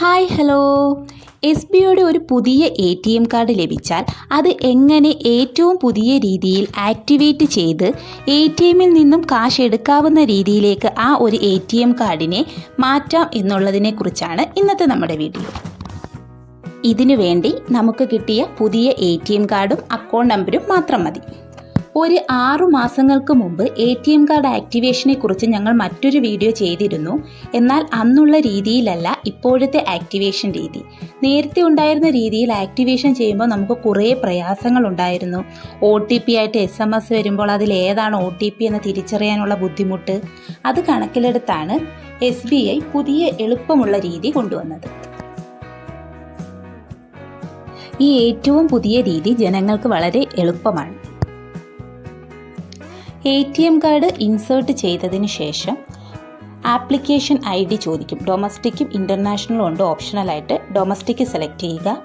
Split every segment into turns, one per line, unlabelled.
Hi hello. S ബിയുടെ ഒരു പുതിയ എ ടി എം കാർഡ് ലഭിച്ചാൽ അത് എങ്ങനെ ഏറ്റവും പുതിയ രീതിയിൽ ആക്ടിവേറ്റ് ചെയ്ത് എ ടി എമ്മിൽ നിന്നും കാശ് എടുക്കാവുന്ന രീതിയിലേക്ക് ആ ഒരു എ ടി എം കാർഡിനെ മാറ്റാം എന്നുള്ളതിനെക്കുറിച്ചാണ് ഇന്നത്തെ നമ്മുടെ വീഡിയോ. ഇതിനു വേണ്ടി നമുക്ക് കിട്ടിയ പുതിയ എ ടി എം കാർഡും അക്കൗണ്ട് നമ്പരും മാത്രം മതി. ഒരു ആറു മാസങ്ങൾക്ക് മുമ്പ് എ ടി എം കാർഡ് ആക്ടിവേഷനെ കുറിച്ച് ഞങ്ങൾ മറ്റൊരു വീഡിയോ ചെയ്തിരുന്നു. എന്നാൽ അന്നുള്ള രീതിയിലല്ല ഇപ്പോഴത്തെ ആക്ടിവേഷൻ രീതി. നേരത്തെ ഉണ്ടായിരുന്ന രീതിയിൽ ആക്ടിവേഷൻ ചെയ്യുമ്പോൾ നമുക്ക് കുറേ പ്രയാസങ്ങൾ ഉണ്ടായിരുന്നു. ഒ ടി പി ആയിട്ട് എസ് എം എസ് വരുമ്പോൾ അതിൽ ഏതാണ് ഒ ടി പി എന്ന് തിരിച്ചറിയാനുള്ള ബുദ്ധിമുട്ട്? അത് കണക്കിലെടുത്താണ് എസ് ബി ഐ പുതിയ എളുപ്പമുള്ള രീതി കൊണ്ടുവന്നത്. ഈ ഏറ്റവും പുതിയ രീതി ജനങ്ങൾക്ക് വളരെ എളുപ്പമാണ്. A T M card insert ചെയ്തതിന് ശേഷം ആപ്ലിക്കേഷൻ ഐ ഡി ചോദിക്കും ഡൊമസ്റ്റിക്കും ഇന്റർനാഷണലും ഉണ്ട്. ഓപ്ഷണലായിട്ട് ഡൊമസ്റ്റിക് സെലക്ട് ചെയ്യുക.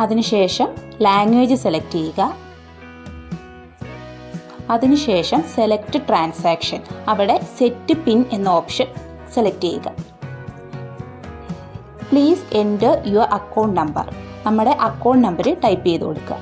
അതിനുശേഷം ലാംഗ്വേജ് സെലക്ട് ചെയ്യുക. അതിനുശേഷം സെലക്ട് ട്രാൻസാക്ഷൻ അവിടെ സെറ്റ് പിൻ എന്ന ഓപ്ഷൻ സെലക്ട് ചെയ്യുക. Please enter your account number നമ്മുടെ അക്കൗണ്ട് നമ്പർ ടൈപ്പ് ചെയ്ത് കൊടുക്കുക.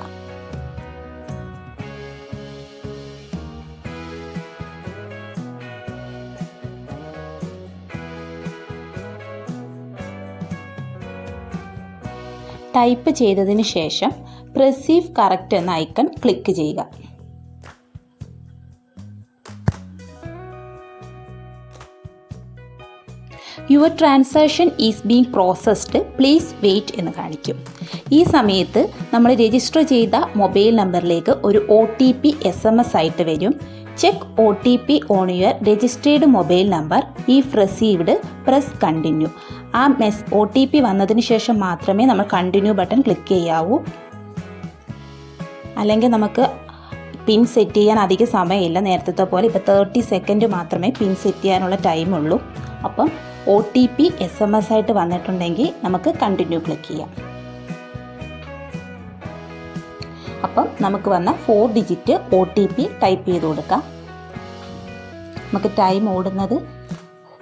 ടൈപ്പ് ചെയ്തതിന് ശേഷം പ്രസീവ് കറക്റ്റ് എന്ന ഐക്കൺ ക്ലിക്ക് ചെയ്യുക. Your transaction is being processed please wait എന്ന് കാണിക്കും. ഈ സമയത്ത് നമ്മൾ രജിസ്റ്റർ ചെയ്ത മൊബൈൽ നമ്പറിലേക്ക് ഒരു O T P S M S ആയിട്ട് വരും. Check O T P on your registered mobile number if received press continue ആ മെസ് ഒ ടി പി വന്നതിന് ശേഷം മാത്രമേ നമ്മൾ കണ്ടിന്യൂ ബട്ടൺ ക്ലിക്ക് ചെയ്യാവൂ. അല്ലെങ്കിൽ നമുക്ക് പിൻ സെറ്റ് ചെയ്യാൻ അധികം സമയമില്ല. നേരത്തെ പോലെ ഇപ്പോൾ തേർട്ടി സെക്കൻഡ് മാത്രമേ പിൻ സെറ്റ് ചെയ്യാനുള്ള ടൈമുള്ളൂ അപ്പം O T P S M S ആയിട്ട് വന്നിട്ടുണ്ടെങ്കിൽ നമുക്ക് കണ്ടിന്യൂ ക്ലിക്ക് ചെയ്യാം. അപ്പം നമുക്ക് വന്ന four digit O T P type ചെയ്ത് കൊടുക്കാം. നമുക്ക് ടൈം ഓടുന്നത്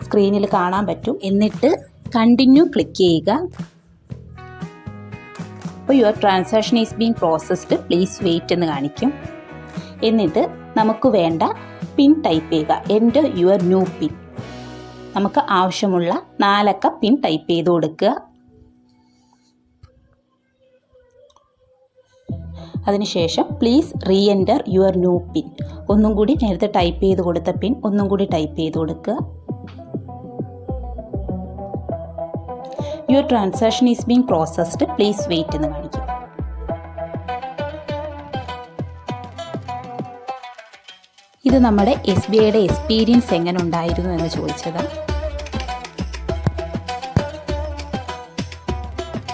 സ്ക്രീനിൽ കാണാൻ പറ്റും. എന്നിട്ട് കണ്ടിന്യൂ ക്ലിക്ക് ചെയ്യുക. അപ്പോൾ your transaction is being processed please wait എന്ന് കാണിക്കും. എന്നിട്ട് നമുക്ക് വേണ്ട പിൻ ടൈപ്പ് ചെയ്യുക. എന്റെ യുവർ ന്യൂ പിൻ നമുക്ക് ആവശ്യമുള്ള നാലക്ക പിൻ ടൈപ്പ് ചെയ്ത് കൊടുക്കുക. അതിനുശേഷം please reenter your new pin ഒന്നും കൂടി നേരത്തെ ടൈപ്പ് ചെയ്ത് കൊടുത്ത പിൻ ഒന്നും കൂടി ടൈപ്പ് ചെയ്ത് കൊടുക്കുക. Your transaction is being processed please wait എന്ന് കാണിക്കും ഇത് നമ്മുടെ എസ് ബി ഐയുടെ എക്സ്പീരിയൻസ് എങ്ങനെ ഉണ്ടായിരുന്നു എന്ന് ചോദിച്ചതാണ്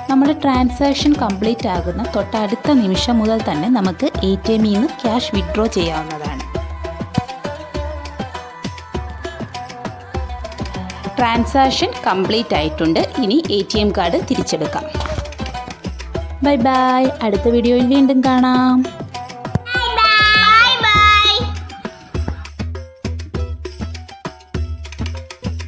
നമ്മുടെ ട്രാൻസാക്ഷൻ കംപ്ലീറ്റ് ആകുന്ന തൊട്ടടുത്ത നിമിഷം മുതൽ തന്നെ നമുക്ക് എ ടി എമ്മിൽ നിന്ന് ക്യാഷ് വിഡ്രോ ചെയ്യാവുന്നതാണ്. ട്രാൻസാക്ഷൻ കംപ്ലീറ്റ് ആയിട്ടുണ്ട്. ഇനി എ ടി എം കാർഡ് തിരിച്ചെടുക്കാം. ബൈ ബൈ അടുത്ത വീഡിയോയിൽ വീണ്ടും കാണാം.